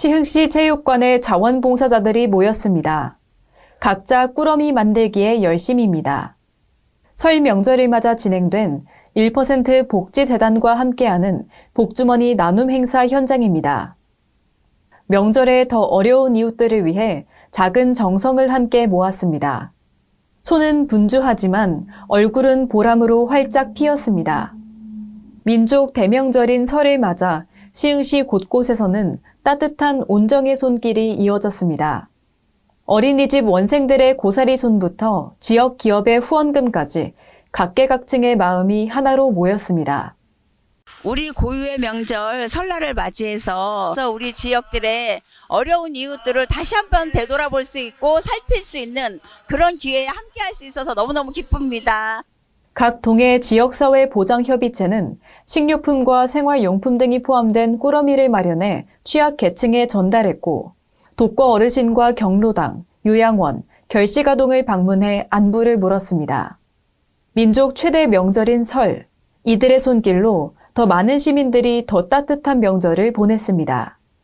시흥시 체육관에 자원봉사자들이 모였습니다. 각자 꾸러미 만들기에 열심입니다. 설 명절을 맞아 진행된 1% 복지재단과 함께하는 복주머니 나눔 행사 현장입니다. 명절에 더 어려운 이웃들을 위해 작은 정성을 함께 모았습니다. 손은 분주하지만 얼굴은 보람으로 활짝 피었습니다. 민족 대명절인 설을 맞아 시흥시 곳곳에서는 따뜻한 온정의 손길이 이어졌습니다. 어린이집 원생들의 고사리 손부터 지역 기업의 후원금까지 각계각층의 마음이 하나로 모였습니다. 우리 고유의 명절 설날을 맞이해서 우리 지역들의 어려운 이웃들을 다시 한번 되돌아볼 수 있고 살필 수 있는 그런 기회에 함께 할 수 있어서 너무너무 기쁩니다. 각 동의 지역사회 보장협의체는 식료품과 생활용품 등이 포함된 꾸러미를 마련해 취약 계층에 전달했고 독거 어르신과 경로당, 요양원, 결식아동을 방문해 안부를 물었습니다. 민족 최대 명절인 설, 이들의 손길로 더 많은 시민들이 더 따뜻한 명절을 보냈습니다.